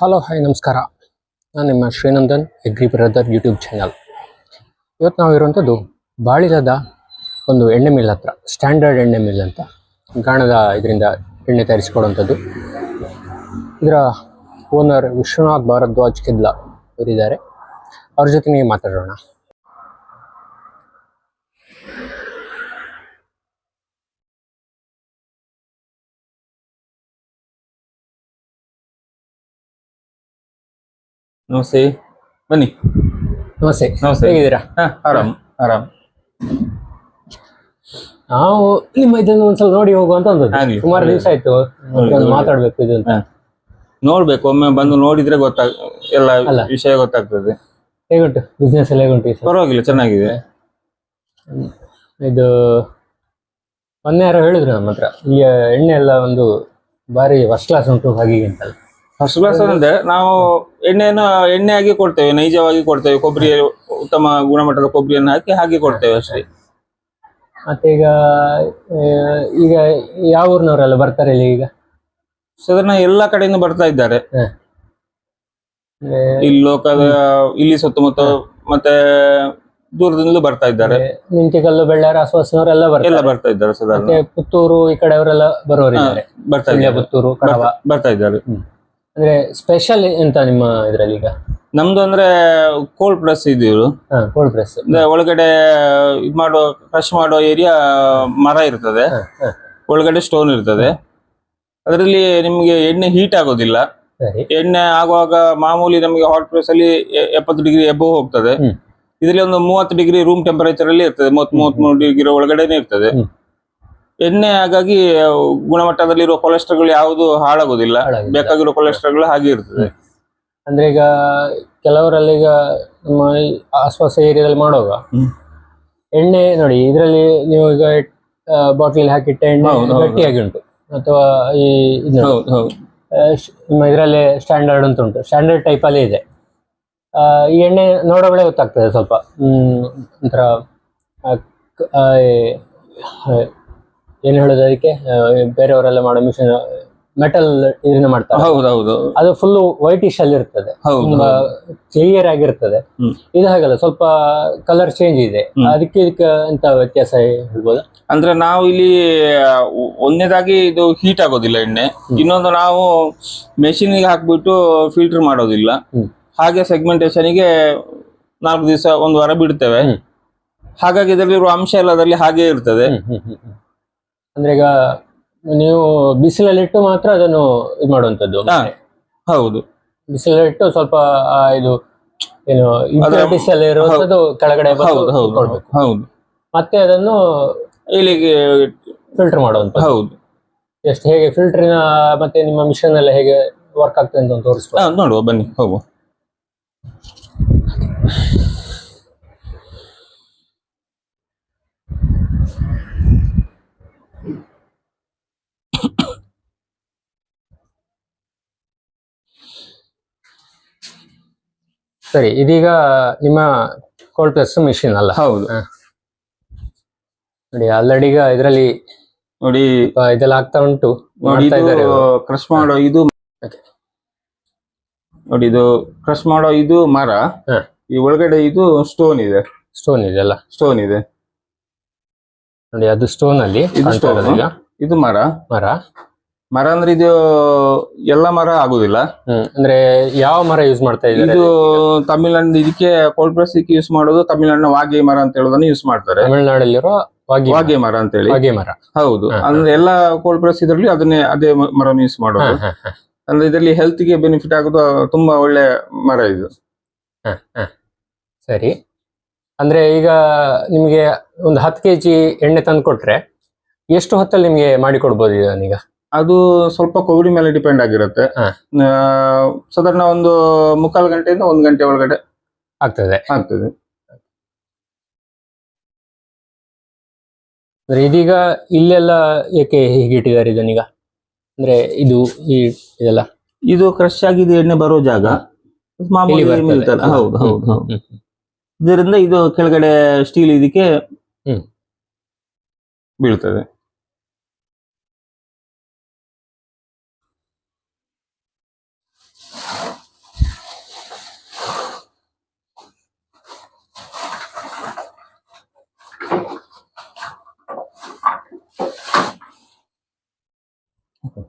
Hello hi ನಮಸ್ಕಾರ. ನಾನು ನಿಮ್ಮ Shrinandan agri brother YouTube channel ಇವತ್ತು ನಾವು ಇರುವಂಥದ್ದು ಬಾಳಿಲದ ಒಂದು ಎಣ್ಣೆ ಮಿಲ್ ಹತ್ರ ಸ್ಟ್ಯಾಂಡರ್ಡ್ ಎಣ್ಣೆ ಮಿಲ್ ಅಂತ, ಗಾಣದ ಇದರಿಂದ ಎಣ್ಣೆ ತಯಾರಿಸಿಕೊಡುವಂಥದ್ದು. ಇದರ ಓನರ್ ವಿಶ್ವನಾಥ್ ಭಾರದ್ವಾಜ್ ಕಿದ್ಲಾ ಇವರಿದ್ದಾರೆ ಅವ್ರ ಜೊತೆ ನೀವು ಮಾತಾಡೋಣ. ನಮಸ್ತೆ. ಬನ್ನಿ. ನಮಸ್ತೆ. ನಮಸ್ತೆ. ಹೇಗಿದ್ದೀರಾ? ಹಾ ಆರಾಮ್. ಆರಾಮ್ ನಾವು ನಿಮ್ಮ ಇದನ್ನು ಒಂದ್ಸಲ ನೋಡಿ ಹೋಗುವಂತ ಒಂದು ಆಗ್ಲಿ. ಸುಮಾರು ದಿವಸ ಆಯ್ತು. ಒಂದು. ಮಾತಾಡ್ಬೇಕು ಇದು ಅಂತ. ಹಾ. ನೋಡ್ಬೇಕು ಒಮ್ಮೆ ಬಂದು ನೋಡಿದ್ರೆ ಗೊತ್ತಾಗ ಎಲ್ಲ ಅಲ್ಲ. ವಿಷಯ ಗೊತ್ತಾಗ್ತದೆ. ಹೇಗುಂಟು? ಬಿಸ್ನೆಸ್ ಎಲ್ಲ ಹೇಗುಂಟು ಈ ಸಲ? ಪರವಾಗಿಲ್ಲ ಚೆನ್ನಾಗಿದೆ. ಇದು ಮೊನ್ನೆ ಯಾರೋ ಹೇಳಿದ್ರು ನಮ್ಮ ಹತ್ರ. ಈ ಎಣ್ಣೆ ಎಲ್ಲ ಒಂದು ಬಾರಿ ಫಸ್ಟ್ ಕ್ಲಾಸ್ ಉಂಟು ಹಾಗೆ ಹೀಗೆ ಅಂತಲ್ಲ. ಫಸ್ಟ್ ಕ್ಲಾಸ್ ಅಂದ್ರೆ ನಾವು ಎಣ್ಣೆಯನ್ನು ಆಗಿ ಕೊಡ್ತೇವೆ ನೈಜವಾಗಿ ಕೊಡ್ತೇವೆ ಕೊಬ್ಬರಿ ಉತ್ತಮ ಗುಣಮಟ್ಟದ ಕೊಬ್ಬರಿಯನ್ನು ಹಾಕಿ ಹಾಗೆ ಕೊಡ್ತೇವೆ ಅಷ್ಟೇ. ಮತ್ತೆ ಈಗ ಈಗ ಯಾವ ಊರಿನವರೆಲ್ಲ ಬರ್ತಾರೆ ಇಲ್ಲಿ ಈಗ? ಸಾಧಾರಣ ಎಲ್ಲಾ ಕಡೆಯಿಂದ ಬರ್ತಾ ಇದ್ದಾರೆ. ಇಲ್ಲಿ ಲೋಕದ ಇಲ್ಲಿ ಸುತ್ತಮುತ್ತ ಮತ್ತೆ ದೂರದಿಂದಲೂ ಬರ್ತಾ ಇದ್ದಾರೆ. ನಿಂತಿಕಲ್ಲು ಬೆಳ್ಳಾರ ಆಸುವಾಸಿನವರೆಲ್ಲ ಎಲ್ಲ ಬರ್ತಾ ಇದ್ದಾರೆ ಸಾಧಾರಣ. ಪುತ್ತೂರು ಈ ಕಡೆಯವರೆಲ್ಲ ಬರೋರಿದ್ದಾರೆ. ಬರ್ತಾ ಇದ್ದಾರೆ. ಪುತ್ತೂರು ಬರ್ತಾ ಇದ್ದಾರೆ. ಅಂದ್ರೆ ಸ್ಪೆಷಲ್ ಎಂತ ನಿಮ್ಮ ಇದ್ರಲ್ಲಿ ಈಗ? ನಮ್ದು ಅಂದ್ರೆ ಕೋಲ್ಡ್ ಪ್ರೆಸ್ ಇದು ಹಾ ಕೋಲ್ಡ್ ಪ್ರೆಸ್ ಅಂದ್ರೆ ಒಳಗಡೆ ಇದು ಮಾಡೋ ಕ್ರಶ್ ಮಾಡೋ ಏರಿಯಾ ಮರ ಇರ್ತದೆ. ಒಳಗಡೆ ಸ್ಟೋನ್ ಇರ್ತದೆ. ಅದರಲ್ಲಿ ನಿಮಗೆ ಎಣ್ಣೆ ಹೀಟ್ ಆಗೋದಿಲ್ಲ. ಎಣ್ಣೆ ಆಗುವಾಗ ಮಾಮೂಲಿ ನಮಗೆ ಹಾಟ್ ಪ್ರೆಸ್ ಅಲ್ಲಿ ಎಪ್ಪತ್ತು ಡಿಗ್ರಿ ಎಬ್ಬೋ ಹೋಗ್ತದೆ. ಇದರಲ್ಲಿ ಒಂದು ಮೂವತ್ತು ಡಿಗ್ರಿ ರೂಮ್ ಟೆಂಪರೇಚರ್ ಅಲ್ಲಿ ಇರ್ತದೆ. ಮೂವತ್ ಮೂವತ್ಮೂರು ಡಿಗ್ರಿ ಒಳಗಡೆನೆ ಇರ್ತದೆ. ಎಣ್ಣೆ ಹಾಗಾಗಿ ಗುಣಮಟ್ಟದಲ್ಲಿರುವ ಕೊಲೆಸ್ಟ್ರಾಲ್ ಯಾವುದು ಹಾಳಾಗೋದಿಲ್ಲ. ಹಾಳಾಗೋದಿಲ್ಲ. ಬೇಕಾಗಿರೋ ಕೊಲೆಸ್ಟ್ರಾಲ್ ಹಾಗೆ ಇರ್ತದೆ. ಅಂದ್ರೆ ಈಗ ಕೆಲವರಲ್ಲಿ ಈಗ ನಮ್ಮ ಈ ಆಸ್ಪಾಸ ಏರಿಯಾದಲ್ಲಿ ಮಾಡುವಾಗ ಎಣ್ಣೆ ನೋಡಿ ಇದರಲ್ಲಿ ನೀವು ಈಗ ಬಾಟ್ಲಿ ಹಾಕಿಟ್ಟ ಎಣ್ಣೆ ಹೌದು, ಹೌದು. ಗಟ್ಟಿಯಾಗಿ ಉಂಟು. ಅಥವಾ ಈ ಇದು ಹೌದು ಹೌದು. ಆ, ಶ್- ನಿಮ್ಮ ಇದರಲ್ಲಿ ಸ್ಟ್ಯಾಂಡರ್ಡ್ ಅಂತ ಉಂಟು. ಸ್ಟ್ಯಾಂಡರ್ಡ್ ಟೈಪ್ ಅಲ್ಲಿ ಇದೆ. ಆ, ಈ ಎಣ್ಣೆ ನೋಡೋಬಳೆ ಗೊತ್ತಾಗ್ತದೆ ಸ್ವಲ್ಪ. ಹ್ಮ್ ಒಂಥರ ಆ, ಕ- ಆ, ಈ- ಆ, ಏನ್ ಹೇಳೋದು ಅದಕ್ಕೆ? ಬೇರೆಯವರೆಲ್ಲ ಮಾಡೋ ಮಿಷನ್ ಮೆಟಲ್ ಇದನ್ನ ಮಾಡ್ತಾರೆ. ಹೌದೌದು ಹೌದು. ಅದು ಫುಲ್ ವೈಟಿಶ್ ಅಲ್ಲಿ ಇರ್ತದೆ. ತುಂಬಾ ಕ್ಲಿಯರ್ ಆಗಿರ್ತದೆ. ಇದು ಹಾಗಲ್ಲ ಸ್ವಲ್ಪ ಕಲರ್ ಚೇಂಜ್ ಇದೆ. ಅದಕ್ಕೆ ಇದಕ್ಕೆ ಎಂತ ವ್ಯತ್ಯಾಸ ಹೇಳ್ಬೋದು? ಅಂದ್ರೆ ನಾವು ಇಲ್ಲಿ ಒಂದೇದಾಗಿ ಒಂದನೇದಾಗಿ ಇದು ಹೀಟ್ ಆಗೋದಿಲ್ಲ ಎಣ್ಣೆ. ಇನ್ನೊಂದು ನಾವು ಮೆಷಿನ್ಗೆ ಹಾಕ್ಬಿಟ್ಟು ಫಿಲ್ಟರ್ ಮಾಡೋದಿಲ್ಲ. ಹಾಗೆ ಸೆಗ್ಮೆಂಟೇಶನ್ಗೆ ನಾಲ್ಕು ದಿವಸ ಒಂದು ವಾರ ಬಿಡ್ತೇವೆ. ಹಾಗಾಗಿ ಇದರಲ್ಲಿರುವ ಅಂಶ ಎಲ್ಲ ಅದರಲ್ಲಿ ಹಾಗೆ ಇರ್ತದೆ. ಅಂದ್ರೆ ಈಗ ನೀವು ಬಿಸಿಲಲ್ಲಿಟ್ಟು ಮಾತ್ರ ಅದನ್ನು ಇದು ಮಾಡುವಂತದ್ದು ಹಾ. ಹೌದು. ಬಿಸಿಲಲ್ಲಿಟ್ಟು ಸ್ವಲ್ಪ ಆ, ಇದು ಏನು impurities ಎಲ್ಲ ಇರುವಂತದ್ದು ಕೆಳಗಡೆ ಬಂದು ಹೌದು ಹೌದು ಕೊಡ್ಬೇಕು. ಹೌದು. ಮತ್ತೆ ಅದನ್ನು ಇಲ್ಲಿಗೆ ಫಿಲ್ಟರ್ ಮಾಡುವಂತ ಹೌದು. ಎಷ್ಟು ಹೇಗೆ ಫಿಲ್ಟರ್ನ ಮತ್ತೆ ನಿಮ್ಮ ಮಿಷನ್ ಎಲ್ಲ ಹೇಗೆ ವರ್ಕ್ ಆಗ್ತದೆ ಅಂತ ಒಂದು ತೋರಿಸ್ಬೋದು ಹಾ, ನೋಡುವ ಬನ್ನಿ ಹೋಗುವ. ಸರಿ ಇದೀಗ ನಿಮ್ಮ ಕೋಲ್ಡ್ ಪ್ರೆಸ್ ಮಿಷಿನ್ ಅಲ್ಲ. ಹೌದು. ನೋಡಿ ಆಲ್ರೆಡಿ ಈಗ ಇದರಲ್ಲಿ ನೋಡಿ ಇದೆಲ್ಲ ಆಗ್ತಾ ಉಂಟು ನೋಡಿ ಇದು ಕ್ರಶ್ ಮಾಡೋ ಇದು ನೋಡಿ ಇದು ಕ್ರಶ್ ಮಾಡೋ ಇದು ಮರ. ಈ ಒಳಗಡೆ ಇದು ಸ್ಟೋನ್ ಇದೆ. ಸ್ಟೋನ್ ಇದೆ ಅಲ್ಲ? ಸ್ಟೋನ್ ಇದೆ. ನೋಡಿ ಅದು ಸ್ಟೋನ್ ಅಲ್ಲಿ ಇದು ಸ್ಟೋನ್. ಇದು ಮರ. ಮರ. ಮರ ಅಂದ್ರೆ ಇದು ಎಲ್ಲ ಮರ ಆಗುದಿಲ್ಲ. ಹ್ಮ್ ಅಂದ್ರೆ ಯಾವ ಮರ ಯೂಸ್ ಮಾಡ್ತಾ ಇದ್ದಾರೆ? ಇದು ತಮಿಳ್ನಾಡು ಇದಕ್ಕೆ ಕೋಲ್ಡ್ ಪ್ರೆಸ್ ಯೂಸ್ ಮಾಡೋದು ತಮಿಳ್ನಾಡಿನ ವಾಗೆ ಮರ ಅಂತ ಹೇಳೋದನ್ನ ಯೂಸ್ ಮಾಡ್ತಾರೆ. ತಮಿಳ್ನಾಡಲ್ಲಿರೋ ವಾಗಿ ವಾಗೆ ಮರ ಅಂತ ಹೇಳಿ. ವಾಗೆ ಮರ. ಹೌದು. ಅಂದ್ರೆ ಎಲ್ಲ ಕೋಲ್ಡ್ ಪ್ರೆಸ್ ಇದರಲ್ಲಿ ಅದನ್ನೇ ಅದೇ ಮರ ಮರವನ್ನು ಯೂಸ್ ಮಾಡೋದು. ಅಂದ್ರೆ ಇದರಲ್ಲಿ ಹೆಲ್ತ್ಗೆ ಬೆನಿಫಿಟ್ ಆಗೋದು ತುಂಬಾ ಒಳ್ಳೆ ಮರ ಇದು. ಹ, ಹ. ಸರಿ. ಅಂದ್ರೆ ಈಗ ನಿಮಗೆ ಒಂದು ಹತ್ತು ಕೆಜಿ ಎಣ್ಣೆ ತಂದು ಕೊಟ್ರೆ ಎಷ್ಟು ಹೊತ್ತಲ್ಲಿ ನಿಮಗೆ ಮಾಡಿ ಕೊಡ್ಬೋದು ಇದನ್ನೀಗ ಅದು ಸ್ವಲ್ಪ ಕೋವಿಡ್ ಮೇಲೆ ಡಿಪೆಂಡ್ ಆಗಿರುತ್ತೆ ಹ. ಆ, ಸಾಧಾರಣ ಒಂದು ಮುಕ್ಕಾಲು ಗಂಟೆಯಿಂದ ಒಂದು ಗಂಟೆ ಒಳಗಡೆ ಆಗ್ತದೆ ಆಗ್ತದೆ ಅಂದ್ರೆ ಇದೀಗ ಇಲ್ಲೆಲ್ಲ ಏಕೆ ಹೀಗೆ ಇಟ್ಟಿದ್ದಾರೆ ಇದನ್ನೀಗ ಅಂದ್ರೆ ಇದು ಈ ಇದೆಲ್ಲ ಇದು ಕ್ರಶ್ ಆಗಿದೆ ಎಣ್ಣೆ ಬರೋ ಜಾಗ ಮಾಮೂಲಿ ಇಲ್ಲಿ ಬರ್ತದೆ. ಮಿಲ್ತಲ್ಲ. ಹೌದು ಹೌದು ಹೌದು ಹ್ಮ್, ಹ್ಮ್. ಇದರಿಂದ ಇದು ಕೆಳಗಡೆ ಸ್ಟೀಲ್ ಇದಕ್ಕೆ ಹ್ಮ್. ಬೀಳ್ತದೆ Okay.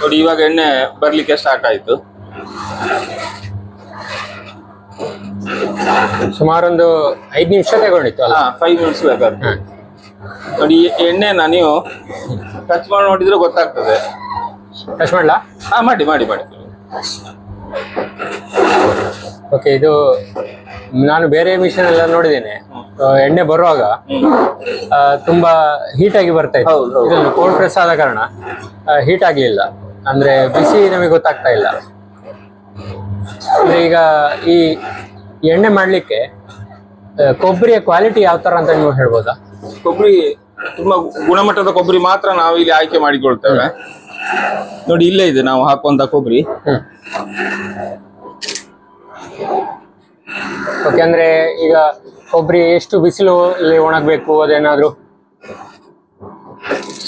ನೋಡಿ ಇವಾಗ ಎಣ್ಣೆ ಬರ್ಲಿಕ್ಕೆ ಸ್ಟಾರ್ಟ್ ಆಯ್ತು. ಸುಮಾರೊಂದು ಐದು ನಿಮಿಷ ತಗೊಂಡಿತ್ತು ಅಲ್ಲ? ಫೈವ್ ಮಿನಿಟ್ಸ್ ಬೇಕಾದ್ರೆ. ನೋಡಿ ಎಣ್ಣೆನ ನೀವು ಟಚ್ ಮಾಡಿ ನೋಡಿದ್ರೆ ಗೊತ್ತಾಗ್ತದೆ. ಟಚ್ ಮಾಡ್ಲಾ? ಹಾ ಮಾಡಿ ಮಾಡಿ ಮಾಡಿ. ಓಕೆ ಇದು ನಾನು ಬೇರೆ ಮಿಷನ್ ಎಲ್ಲ ನೋಡಿದ್ದೇನೆ. ಎಣ್ಣೆ ಬರುವಾಗ ತುಂಬಾ ಹೀಟ್ ಆಗಿ ಬರ್ತಾ ಇತ್ತು. ಕೋಲ್ಡ್ ಪ್ರೆಸ್ ಆದ ಕಾರಣ ಹೀಟ್ ಆಗ್ಲಿಲ್ಲ. ಅಂದ್ರೆ ಬಿಸಿ ನಮಗೆ ಗೊತ್ತಾಗ್ತಾ ಇಲ್ಲ. ಅಂದ್ರೆ ಈಗ ಈ ಎಣ್ಣೆ ಮಾಡ್ಲಿಕ್ಕೆ ಕೊಬ್ಬರಿಯ ಕ್ವಾಲಿಟಿ ಯಾವ ತರ ಅಂತ ನೀವು ಹೇಳ್ಬೋದಾ? ಕೊಬ್ಬರಿ ತುಂಬಾ ಗುಣಮಟ್ಟದ ಕೊಬ್ಬರಿ ಮಾತ್ರ ನಾವು ಇಲ್ಲಿ ಆಯ್ಕೆ ಮಾಡಿಕೊಳ್ತೇವೆ. ನೋಡಿ ಇಲ್ಲೇ ಇದೆ ನಾವು ಹಾಕುವಂತ ಕೊಬ್ಬರಿ. ಓಕೆ ಅಂದ್ರೆ ಈಗ ಕೊಬ್ಬರಿ ಎಷ್ಟು ಬಿಸಿಲು ಇಲ್ಲಿ ಒಣಗಬೇಕು ಅದೇನಾದ್ರು?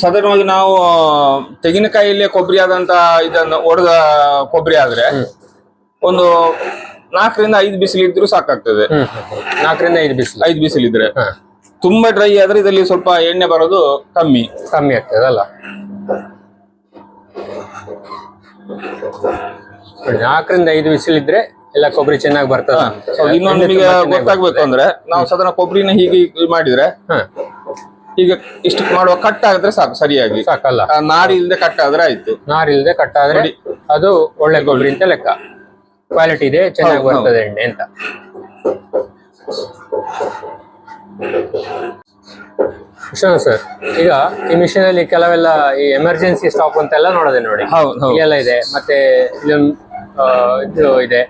ಸಾಧಾರಣವಾಗಿ ನಾವು ತೆಂಗಿನಕಾಯಿಯಲ್ಲಿ ಕೊಬ್ಬರಿ ಆದಂತ ಇದನ್ನ ಒಡೆದ ಕೊಬ್ಬರಿ ಆದ್ರೆ ಒಂದು ನಾಲ್ಕರಿಂದ ಐದು ಬಿಸಿಲು ಇದ್ರೂ ಸಾಕಾಗ್ತದೆ ನಾಲ್ಕರಿಂದ ಐದು ಬಿಸಿಲು. ಐದು ಬಿಸಿಲಿದ್ರೆ. ಇದ್ರೆ ತುಂಬಾ ಡ್ರೈ ಆದ್ರೆ ಇದರಲ್ಲಿ ಸ್ವಲ್ಪ ಎಣ್ಣೆ ಬರೋದು ಕಮ್ಮಿ. ಕಮ್ಮಿ ಆಗ್ತದೆ ಅಲ್ಲ ನಾಲ್ಕರಿಂದ ಐದು ಬಿಸಿಲು ಇದ್ರೆ ಎಲ್ಲ ಕೊಬ್ಬರಿ ಚೆನ್ನಾಗಿ ಬರ್ತದ. ಸೊ ಇನ್ನೊಂದು ನಿಮಗೆ ಗೊತ್ತಾಗ್ಬೇಕು ಅಂದ್ರೆ ನಾವು ಸಾಧಾರಣ ಕೊಬ್ಬರಿನ ಹೀಗೆ ಮಾಡಿದ್ರೆ ಹ. ಈಗ ಇಷ್ಟು ಮಾಡುವ ಕಟ್ ಆಗಿದ್ರೆ ಸಾಕು ಸರಿಯಾಗಿ. ಸಾಕಲ್ಲ. ಆ ನಾರಿ ಇಲ್ಲದೆ ಕಟ್ ಆದ್ರೆ ಆಯ್ತು. ನಾರಿಲ್ದೆ ಕಟ್ಟಾದ್ರೆ ಅದು ಒಳ್ಳೆ ಕೊಬ್ಬರಿ ಅಂತ ಲೆಕ್ಕ. ಕ್ವಾಲಿಟಿ ಇದೆ ಚೆನ್ನಾಗಿ ಹೌದು, ಬರ್ತದೆ ಎಣ್ಣೆ ಅಂತ. ವಿಶ್ವನಾಥ್ ಸರ್ ಈಗ ಈ ಮಿಷಿನ್ ಅಲ್ಲಿ ಕೆಲವೆಲ್ಲ ಈ ಎಮರ್ಜೆನ್ಸಿ ಸ್ಟಾಪ್ ಅಂತೆಲ್ಲ ನೋಡದೆ ನೋಡಿ. ಹೌದು ಹೌದು. ಇಲ್ಲೆಲ್ಲ ಇದೆ ಮತ್ತೆ ಇಲ್ಲೊಂದು ಆ, ಇದು ಇದೆ.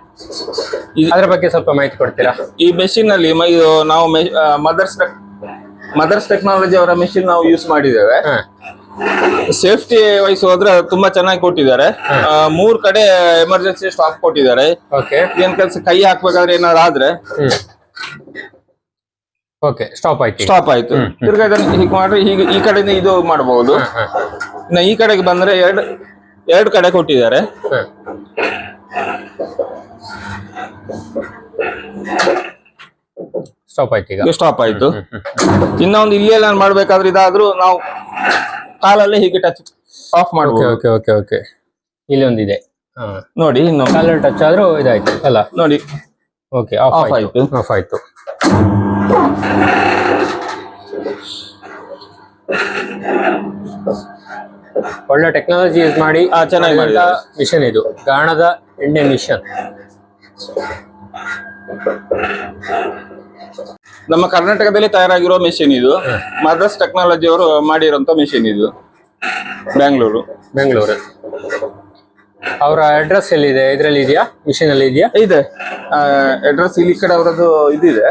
ಇದು- ಅದ್ರ ಬಗ್ಗೆ ಸ್ವಲ್ಪ ಮಾಹಿತಿ ಕೊಡ್ತೀರಾ? ಈ ಮೆಷಿನ್ ಅಲ್ಲಿ ಮ- ಇದು ನಾವು ಮದರ್ಸ್ ಮದರ್ಸ್ ಟೆಕ್ನಾಲಜಿ ಅವರ ಮೆಷಿನ್ ನಾವು ಯೂಸ್ ಮಾಡಿದ್ದೇವೆ. ಸೇಫ್ಟಿ ವೈಸ್ ಹೋದ್ರೆ ತುಂಬಾ ಚೆನ್ನಾಗಿ ಕೊಟ್ಟಿದ್ದಾರೆ. ಮೂರ್ ಕಡೆ ಎಮರ್ಜೆನ್ಸಿ ಸ್ಟಾಪ್ ಕೊಟ್ಟಿದ್ದಾರೆ. ಏನ್ ಕೆಲಸ ಕೈ ಹಾಕ್ಬೇಕಾದ್ರೆ ಏನಾದ್ರು ಆದ್ರೆ ಓಕೆ ಸ್ಟಾಪ್ ಆಯ್ತು. ಸ್ಟಾಪ್ ಆಯ್ತು. ತಿರ್ಗಾ ಇದನ್ನ ಹೀಗೆ ಮಾಡ್ರೆ ಹೀಗೆ ಈ ಕಡೆಯಿಂದ ಇದು ಮಾಡಬಹುದು ಇನ್ನು ಈ ಕಡೆಗೆ ಬಂದ್ರೆ ಎರಡು ಎರಡು ಕಡೆ ಕೊಟ್ಟಿದ್ದಾರೆ. ಸ್ಟಾಪ್ ಆಯ್ತು ಈಗ. ಸ್ಟಾಪ್ ಆಯ್ತು. ಇನ್ನೊಂದು ಇಲ್ಲೇ ಎಲ್ಲ ಮಾಡ್ಬೇಕಾದ್ರೆ ಇದಾದ್ರೂ ನಾವು ಕಾಲಲ್ಲೇ ಹೀಗೆ ಟಚ್ ಆಫ್ ಮಾಡ್ಬೇಕು ಓಕೆ ಓಕೆ ಓಕೆ ಇಲ್ಲಿ ಒಂದಿದೆ ನೋಡಿ ಇನ್ನು ಕಾಲಲ್ಲಿ ಟಚ್ ಆದ್ರೂ ಇದಾಯ್ತು ಅಲ್ಲ? ನೋಡಿ. ಓಕೆ ಆಫ್ ಆಯ್ತು. ಆಫ್ ಆಯ್ತು. ಒಳ್ಳೆ ಟೆಕ್ನಾಲಜಿ ಯೂಸ್ ಮಾಡಿ ಆ ಚೆನ್ನಾಗಿ. ಮಿಷನ್ ಇದು. ಗಾಣದ ಎಣ್ಣೆ ಮಿಷನ್ ನಮ್ಮ ಕರ್ನಾಟಕದಲ್ಲಿ ತಯಾರಾಗಿರೋ ಮೆಷಿನ್ ಇದು. ಮದ್ರಾಸ್ ಟೆಕ್ನಾಲಜಿ ಅವರು ಮಾಡಿರೋಂತ ಮೆಷಿನ್ ಇದು. ಬ್ಯಾಂಗ್ಳೂರು ಬೆಂಗಳೂರು ಅವರ ಅಡ್ರೆಸ್ ಎಲ್ಲಿದೆ? ಇದರಲ್ಲಿ ಇದೆಯಾ? ಮಿಷಿನ್ ಅಲ್ಲಿ ಇದೆಯಾ? ಇದೆ. ಅಡ್ರೆಸ್ ಇಲ್ಲಿ ಈ ಕಡೆ ಅವರದ್ದು ಇದಿದೆ.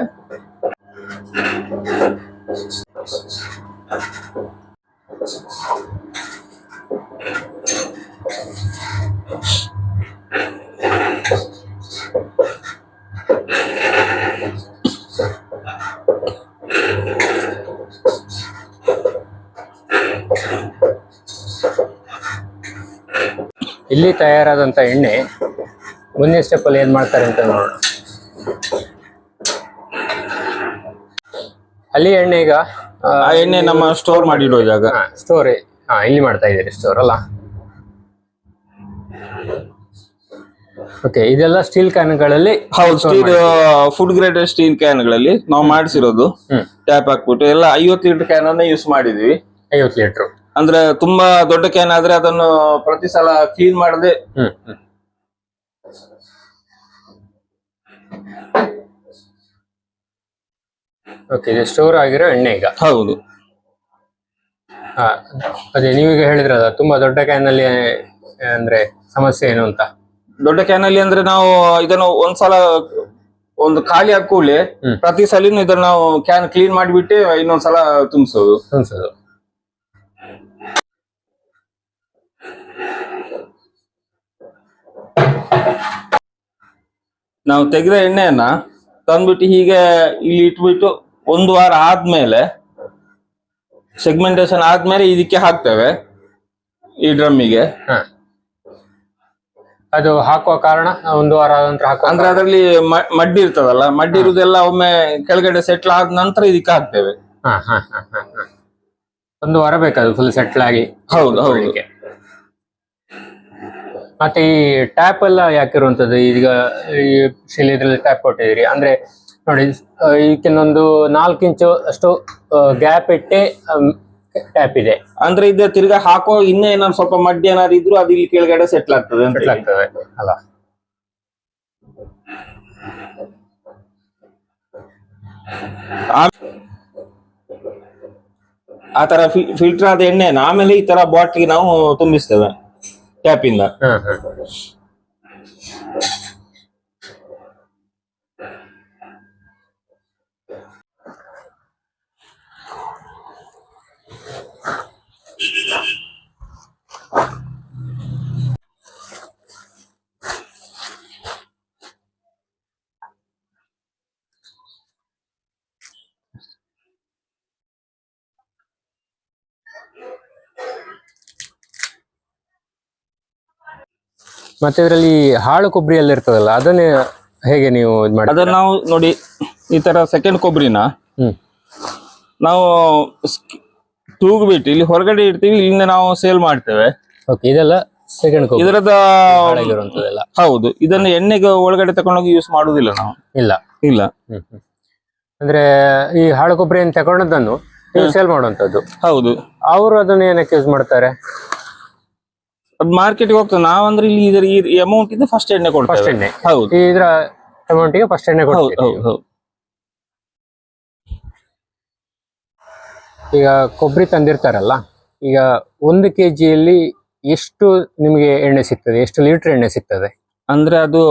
ಇಲ್ಲಿ ತಯಾರಾದಂಥ ಎಣ್ಣೆ ಮುಂದಿನ ಸ್ಟೆಪ್ ಅಲ್ಲಿ ಏನ್ ಮಾಡ್ತಾರೆ ಅಂತ ನೋಡೋಣ. ಅಲ್ಲಿ ಎಣ್ಣೆ ಈಗ ಆ ಎಣ್ಣೆ ನಮ್ಮ ಸ್ಟೋರ್ ಮಾಡಿಡೋ ಜಾಗ. ಸ್ಟೋರಿ ಹಾ ಇಲ್ಲಿ ಮಾಡ್ತಾ ಇದ್ದೀರಿ ಸ್ಟೋರ್ ಅಲ್ಲ? ಓಕೆ ಇದೆಲ್ಲ ಸ್ಟೀಲ್ ಕ್ಯಾನ್ಗಳಲ್ಲಿ ಹೌದು ಸ್ಟೀಲ್ ಫುಡ್ ಗ್ರೇಡ್ ಸ್ಟೀಲ್ ಕ್ಯಾನ್ಗಳಲ್ಲಿ ನಾವು ಮಾಡಿಸಿರೋದು. ಟ್ಯಾಪ್ ಹಾಕ್ಬಿಟ್ಟು ಎಲ್ಲ ಐವತ್ತು ಲೀಟರ್ ಕ್ಯಾನ್ ಅನ್ನ ಯೂಸ್ ಮಾಡಿದೀವಿ ಐವತ್ತು ಲೀಟ್ರು ಅಂದ್ರೆ ತುಂಬಾ ದೊಡ್ಡ ಕ್ಯಾನ್ ಆದ್ರೆ ಅದನ್ನು ಪ್ರತಿ ಸಲ ಕ್ಲೀನ್ ಮಾಡದೆ ಓಕೆ ಇದು ಸ್ಟೋರ್ ಆಗಿರೋ ಎಣ್ಣೆ ಈಗ. ಹೌದು. ಹಾ ಅದೇ ನೀವೀಗ ಹೇಳಿದ್ರಲ್ಲ ತುಂಬಾ ದೊಡ್ಡ ಕ್ಯಾನ್ ಅಲ್ಲಿ ಅಂದ್ರೆ ಸಮಸ್ಯೆ ಏನು ಅಂತ? ದೊಡ್ಡ ಕ್ಯಾನ್ ಅಲ್ಲಿ ಅಂದ್ರೆ ನಾವು ಇದನ್ನು ಒಂದ್ಸಲ ಒಂದು ಖಾಲಿ ಕೂಡಲೇ ಪ್ರತಿ ಸಲ ಇದನ್ನ ನಾವು ಕ್ಯಾನ್ ಕ್ಲೀನ್ ಮಾಡಿಬಿಟ್ಟು ಇನ್ನೊಂದ್ಸಲ ತುಂಬಿಸೋದು. ಅನ್ಸೋದು ನಾವು ತೆಗೆದ ಎಣ್ಣೆಯನ್ನ ತಂದ್ಬಿಟ್ಟು ಹೀಗೆ ಇಲ್ಲಿ ಇಟ್ಬಿಟ್ಟು ಒಂದು ವಾರ ಆದ್ಮೇಲೆ ಸೆಗ್ಮೆಂಟೇಶನ್ ಆದ್ಮೇಲೆ ಇದಕ್ಕೆ ಹಾಕ್ತೇವೆ ಈ ಡ್ರಮ್ಮಿಗೆ ಹಾ. ಅದು ಹಾಕುವ ಕಾರಣ ಒಂದು ವಾರ ಆದ ನಂತರ ಹಾಕುವ ಅಂದ್ರೆ ಅದರಲ್ಲಿ ಮಡ್ಡಿ ಇರ್ತದಲ್ಲ ಮಡ್ಡಿ ಇರುವುದೆಲ್ಲ ಒಮ್ಮೆ ಕೆಳಗಡೆ ಸೆಟ್ಲ್ ಆದ ನಂತರ ಇದಕ್ಕೆ ಹಾಕ್ತೇವೆ. ಹಾ ಹಾ ಹಾ ಹಾ ಹಾ. ಒಂದು ವಾರ ಅದು ಫುಲ್ ಸೆಟ್ಲ್ ಆಗಿ ಹೌದು ಹೌದು. ಮತ್ತೆ ಈ ಟ್ಯಾಪ್ ಎಲ್ಲ ಯಾಕಿರುವಂತದ್ದು ಈಗ ಈ ಶಿಲೆದ್ರಲ್ಲಿ ಟ್ಯಾಪ್ ಕೊಟ್ಟಿದ್ದೀರಿ. ಅಂದ್ರೆ ನೋಡಿ ಈಕಿನೊಂದು ಇದಕ್ಕಿನ್ನೊಂದು ನಾಲ್ಕು ಇಂಚು ಅಷ್ಟು ಗ್ಯಾಪ್ ಇಟ್ಟೆ ಟ್ಯಾಪ್ ಇದೆ. ಅಂದ್ರೆ ಇದ ತಿರ್ಗಾ ಹಾಕೋ ಇನ್ನೇ ಏನಾದ್ರು ಸ್ವಲ್ಪ ಮಡ್ಡಿ ಏನಾದ್ರು ಇದ್ರು ಅದು ಇಲ್ಲಿ ಕೆಳಗಡೆ ಸೆಟ್ಲ್ ಆಗ್ತದೆ ಅಂತ. ಆಗ್ತದೆ. ಅಲ್ಲ. ಆ ತರ ಫಿಲ್ಟರ್ ಆದ ಎಣ್ಣೆನ ಆಮೇಲೆ ಈ ತರ ಬಾಟ್ಲಿಗೆ ನಾವು ತುಂಬಿಸ್ತೇವೆ. ಟ್ಯಾಪ್ ಮತ್ತೆ ಇದರಲ್ಲಿ ಹಾಳು ಕೊಬ್ಬರಿ ಎಲ್ಲ ಇರ್ತದಲ್ಲ ಅದನ್ನೇ ಹೇಗೆ ನೀವು ಇದು ಮಾಡಿ ಅದನ್ನ ನಾವು ನೋಡಿ ಈ ತರ ಸೆಕೆಂಡ್ ಕೊಬ್ಬರಿನ ಹ್ಮ್. ನಾವು ತೂಗ್ಬಿಟ್ಟು ಇಲ್ಲಿ ಹೊರಗಡೆ ಇಡ್ತೀವಿ ಇಲ್ಲಿಂದ ನಾವು ಸೇಲ್ ಮಾಡ್ತೇವೆ. ಓಕೆ ಇದೆಲ್ಲ ಸೆಕೆಂಡ್ ಕೊಬ್ಬರಿ. ಇದರದ ಹೌದು ಇದನ್ನ ಎಣ್ಣೆಗೆ ಒಳಗಡೆ ತಕೊಂಡೋಗಿ ಯೂಸ್ ಮಾಡುದಿಲ್ಲ ನಾವು. ಇಲ್ಲ. ಇಲ್ಲ. ಹ್ಮ್ ಹ್ಮ್. ಅಂದ್ರೆ ಈ ಹಾಳು ಕೊಬ್ಬರಿ ತಗೊಂಡದನ್ನು ನೀವು ಸೇಲ್ ಮಾಡುವಂತದ್ದು ಹೌದು. ಅವರು ಅದನ್ನ ಏನಕ್ಕೆ ಯೂಸ್ ಮಾಡ್ತಾರೆ? ಅದು ಮಾರ್ಕೆಟ್ಗೆ ಹೋಗ್ತದೆ. ನಾವಂದ್ರೆ ಇಲ್ಲಿ ಇದರ ಈ ಅಮೌಂಟ್ ಇಂದ ಫಸ್ಟ್ ಎಣ್ಣೆ ಫಸ್ಟ್ ಕೊಡ್ತೇವೆ ಎಣ್ಣೆ. ಹೌದು. ಇದ್ರ ಅಮೌಂಟಿಗೆ ಫಸ್ಟ್ ಎಣ್ಣೆ ಹೌದು ಕೊಡ್ತೀವಿ. ಹೌದು ಹೌದು. ಈಗ ಕೊಬ್ಬರಿ ತಂದಿರ್ತಾರಲ್ಲ ಈಗ ಒಂದು ಕೆಜಿಯಲ್ಲಿ ಎಷ್ಟು ನಿಮಗೆ ಎಣ್ಣೆ ಸಿಗ್ತದೆ? ಎಷ್ಟು ಲೀಟರ್ ಎಣ್ಣೆ ಸಿಗ್ತದೆ? ಅಂದ್ರೆ ಅದು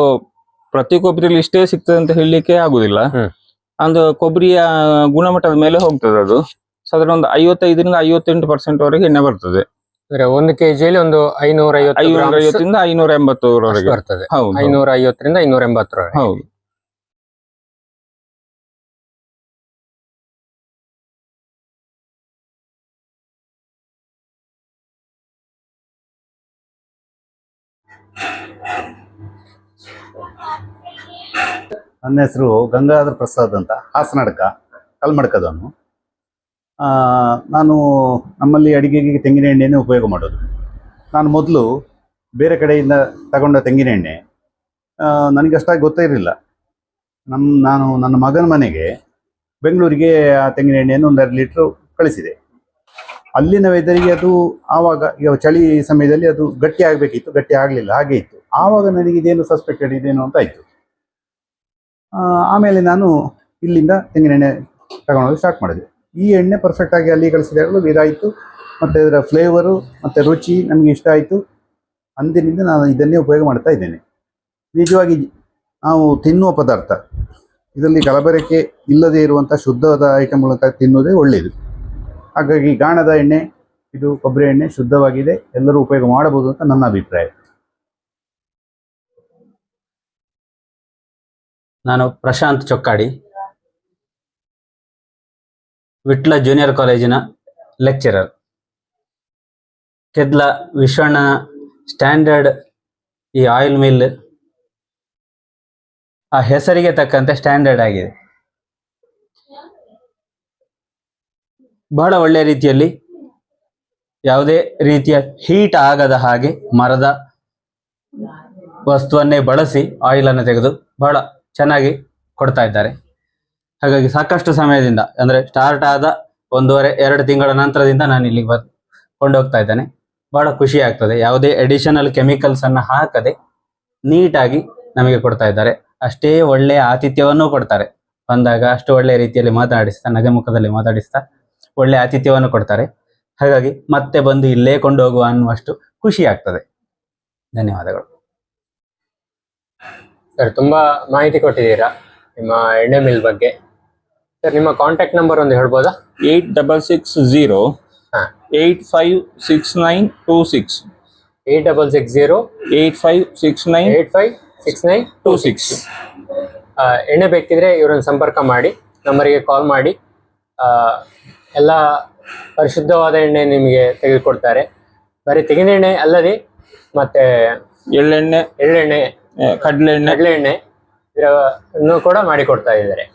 ಪ್ರತಿ ಕೊಬ್ಬರಿಲಿ ಇಷ್ಟೇ ಸಿಗ್ತದೆ ಅಂತ ಹೇಳಲಿಕ್ಕೆ ಆಗುದಿಲ್ಲ. ಅಂದ್ರೆ ಕೊಬ್ಬರಿಯ ಗುಣಮಟ್ಟದ ಮೇಲೆ ಹೋಗ್ತದೆ ಅದು. ಸಾಧಾರಣ ಒಂದು ಐವತ್ತೈದರಿಂದ ಐವತ್ತೆಂಟು ಪರ್ಸೆಂಟ್ ವರೆಗೆ ಎಣ್ಣೆ ಬರ್ತದೆ. ಅಂದ್ರೆ ಒಂದು ಕೆಜಿಯಲ್ಲಿ ಒಂದು ಐನೂರ ಐವತ್ತು ಐನೂರ ಐನೂರ ಎಂಬತ್ತರವರೆಗೆ ಬರ್ತದೆ. ಐನೂರ ಐವತ್ತರಿಂದ ಐನೂರ ಎಂಬತ್ತರ ಹೌದು. ನನ್ನ ಹೆಸರು ಗಂಗಾಧರ ಪ್ರಸಾದ್ ಅಂತ ಹಾಸನಡ್ಕ ಕಲ್ಮಡ್ಕದವನು. ನಾನು ನಮ್ಮಲ್ಲಿ ಅಡಿಗೆಗೆ ತೆಂಗಿನ ಎಣ್ಣೆನೇ ಉಪಯೋಗ ಮಾಡೋದು. ನಾನು ಮೊದಲು ಬೇರೆ ಕಡೆಯಿಂದ ತಗೊಂಡ ತೆಂಗಿನ ಎಣ್ಣೆ ನನಗಷ್ಟಾಗಿ ಗೊತ್ತೇ ಇರಲಿಲ್ಲ. ನಮ್ಮ ನಾನು ನನ್ನ ಮಗನ ಮನೆಗೆ ಬೆಂಗಳೂರಿಗೆ ಆ ತೆಂಗಿನ ಎಣ್ಣೆಯನ್ನು ಒಂದು ಎರಡು ಲೀಟ್ರು ಕಳಿಸಿದೆ. ಅಲ್ಲಿನ ವೆದರಿಗೆ ಅದು ಆವಾಗ, ಈಗ ಚಳಿ ಸಮಯದಲ್ಲಿ ಅದು ಗಟ್ಟಿ ಆಗಬೇಕಿತ್ತು, ಗಟ್ಟಿ ಆಗಲಿಲ್ಲ, ಹಾಗೆ ಇತ್ತು. ಆವಾಗ ನನಗೆ ಇದೇನು ಸಸ್ಪೆಕ್ಟೆಡ್ ಇದೇನು ಅಂತ ಆಯಿತು. ಆಮೇಲೆ ನಾನು ಇಲ್ಲಿಂದ ತೆಂಗಿನ ಎಣ್ಣೆ ತಗೊಳೋದು ಸ್ಟಾರ್ಟ್ ಮಾಡಿದೆ. ಈ ಎಣ್ಣೆ ಪರ್ಫೆಕ್ಟ್ ಆಗಿ ಅಲ್ಲಿ ಕಳಿಸಿದಾಗಲೂ ಇದಾಯಿತು. ಮತ್ತು ಇದರ ಫ್ಲೇವರು ಮತ್ತು ರುಚಿ ನಮಗೆ ಇಷ್ಟ ಆಯಿತು. ಅಂದಿನಿಂದ ನಾನು ಇದನ್ನೇ ಉಪಯೋಗ ಮಾಡ್ತಾ ಇದ್ದೇನೆ. ನಿಜವಾಗಿ ನಾವು ತಿನ್ನುವ ಪದಾರ್ಥ. ಇದರಲ್ಲಿ ಕಲಬೆರಕೆ ಇಲ್ಲದೇ ಇರುವಂಥ ಶುದ್ಧವಾದ ಐಟಮ್ಗಳನ್ನ ತಿನ್ನುವುದೇ ಒಳ್ಳೆಯದು ಹಾಗಾಗಿ ಗಾಣದ ಎಣ್ಣೆ, ಇದು ಕೊಬ್ಬರಿ ಎಣ್ಣೆ ಶುದ್ಧವಾಗಿದೆ. ಎಲ್ಲರೂ ಉಪಯೋಗ ಮಾಡಬಹುದು ಅಂತ ನನ್ನ ಅಭಿಪ್ರಾಯ. ನಾನು ಪ್ರಶಾಂತ್ ಚೊಕ್ಕಾಡಿ. ವಿಟ್ಲ ಜೂನಿಯರ್ ಕಾಲೇಜಿನ ಲೆಕ್ಚರರ್ ಕೆದ್ಲ ವಿಶ್ವಣ್ಣ ಸ್ಟ್ಯಾಂಡರ್ಡ್ ಈ ಆಯಿಲ್ ಮಿಲ್ ಆ ಹೆಸರಿಗೆ ತಕ್ಕಂತೆ ಸ್ಟ್ಯಾಂಡರ್ಡ್ ಆಗಿದೆ. ಬಹಳ ಒಳ್ಳೆಯ ರೀತಿಯಲ್ಲಿ ಯಾವುದೇ ರೀತಿಯ ಹೀಟ್ ಆಗದ ಹಾಗೆ ಮರದ ವಸ್ತುವನ್ನೇ ಬಳಸಿ ಆಯಿಲ್ ಅನ್ನು ತೆಗೆದು ಬಹಳ ಚೆನ್ನಾಗಿ ಕೊಡ್ತಾ ಇದ್ದಾರೆ. ಹಾಗಾಗಿ ಸಾಕಷ್ಟು ಸಮಯದಿಂದ, ಅಂದ್ರೆ ಸ್ಟಾರ್ಟ್ ಆದ ಒಂದೂವರೆ, ಎರಡು ತಿಂಗಳ ನಂತರದಿಂದ ನಾನು ಇಲ್ಲಿಗೆ ಬಂದು ಕೊಂಡೋಗ್ತಾ ಇದ್ದೇನೆ. ಬಹಳ ಖುಷಿ ಆಗ್ತದೆ. ಯಾವುದೇ ಅಡಿಷನಲ್ ಕೆಮಿಕಲ್ಸ್ ಅನ್ನ ಹಾಕದೆ ನೀಟಾಗಿ ನಮಗೆ ಕೊಡ್ತಾ ಇದ್ದಾರೆ. ಅಷ್ಟೇ ಒಳ್ಳೆಯ ಆತಿಥ್ಯವನ್ನು ಕೊಡ್ತಾರೆ. ಬಂದಾಗ ಅಷ್ಟು ಒಳ್ಳೆಯ ರೀತಿಯಲ್ಲಿ ಮಾತಾಡಿಸ್ತಾ ನಗೆಮುಖದಲ್ಲಿ ಮಾತಾಡಿಸ್ತಾ ಒಳ್ಳೆಯ ಆತಿಥ್ಯವನ್ನು ಕೊಡ್ತಾರೆ. ಹಾಗಾಗಿ ಮತ್ತೆ ಬಂದು ಇಲ್ಲೇ ಕೊಂಡೋಗುವ ಅನ್ನುವಷ್ಟು ಖುಷಿ ಆಗ್ತದೆ. ಧನ್ಯವಾದಗಳು. ಸರ್, ತುಂಬಾ ಮಾಹಿತಿ ಕೊಟ್ಟಿದ್ದೀರಾ ನಿಮ್ಮ ಎಣ್ಣೆ ಮಿಲ್ ಬಗ್ಗೆ. ಸರ್ ನಿಮ್ಮ ಕಾಂಟ್ಯಾಕ್ಟ್ ನಂಬರ್ ಒಂದು ಹೇಳ್ಬೋದಾ? Eight double six zero eight five six nine two six. Eight double six zero eight five six nine eight five six nine two six. ಎಣ್ಣೆ ಬೇಕಿದ್ರೆ ಇವರನ್ನು ಸಂಪರ್ಕ ಮಾಡಿ ನಂಬರಿಗೆ ಕಾಲ್ ಮಾಡಿ. ಎಲ್ಲ ಪರಿಶುದ್ಧವಾದ ಎಣ್ಣೆ ನಿಮಗೆ ತೆಗೆದುಕೊಡ್ತಾರೆ. ಬರೀ ತೆಂಗಿನೆಣ್ಣೆ ಅಲ್ಲದೆ ಮತ್ತೆ ಎಳ್ಳೆಣ್ಣೆ ಎಳ್ಳೆಣ್ಣೆ ಕಡಲೆ ಎಣ್ಣೆ ಕಡಲೆ ಎಣ್ಣೆ ಕೂಡ ಮಾಡಿಕೊಡ್ತಾ ಇದ್ದಾರೆ.